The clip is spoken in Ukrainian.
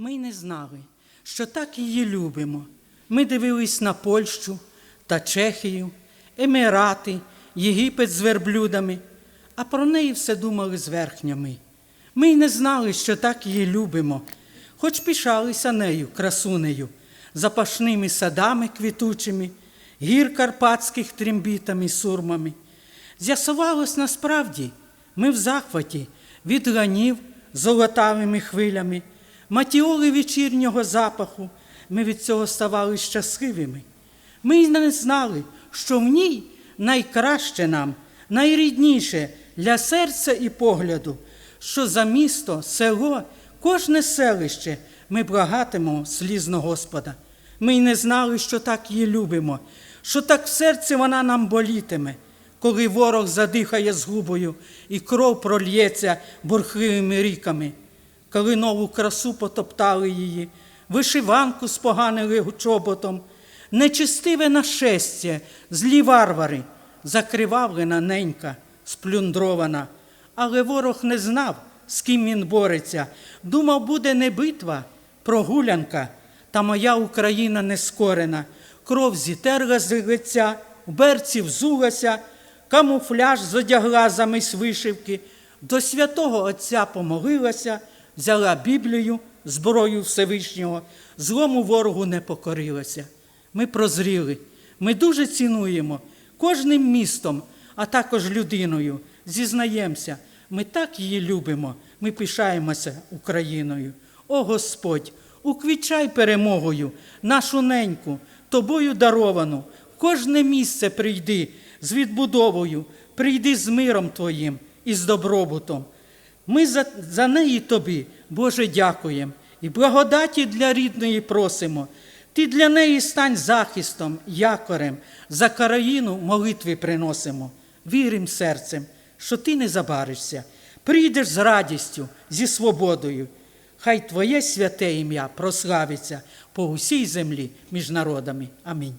Ми й не знали, що так її любимо. Ми дивились на Польщу та Чехію, Емірати, Єгипет з верблюдами, а про неї все думали зверхня ми. Ми й не знали, що так її любимо, хоч пишалися нею, красунею, запашними садами квітучими, гір карпатських трембітами сурмами. З'ясувалось насправді, ми в захваті від ганів золотавими хвилями, матіоли вечірнього запаху, ми від цього ставали щасливими. Ми й не знали, що в ній найкраще нам, найрідніше для серця і погляду, що за місто, село, кожне селище ми благатимемо слізно Господа. Ми й не знали, що так її любимо, що так в серці вона нам болітиме, коли ворог задихає згубою і кров прольється бурхливими ріками, коли нову красу потоптали її, вишиванку споганили чоботом, нечистиве нашестя, злі варвари, закривавлена ненька, сплюндрована. Але ворог не знав, з ким він бореться. Думав, буде не битва, прогулянка, та моя Україна не скорена. Кров зітерла з лиця, в берці взулася, камуфляж зодягла замість вишивки, до святого Отця помолилася, взяла Біблію, зброю Всевишнього, злому ворогу не покорилася. Ми прозріли, ми дуже цінуємо кожним містом, а також людиною. Зізнаємося, ми так її любимо, ми пишаємося Україною. О Господь, уквічай перемогою нашу неньку, тобою даровану. Кожне місце прийди з відбудовою, прийди з миром Твоїм і з добробутом. Ми за, за неї тобі, Боже, дякуємо і благодаті для рідної просимо. Ти для неї стань захистом, якорем, за країну молитви приносимо. Вірим серцем, що ти не забаришся, прийдеш з радістю, зі свободою. Хай Твоє святе ім'я прославиться по усій землі між народами. Амінь.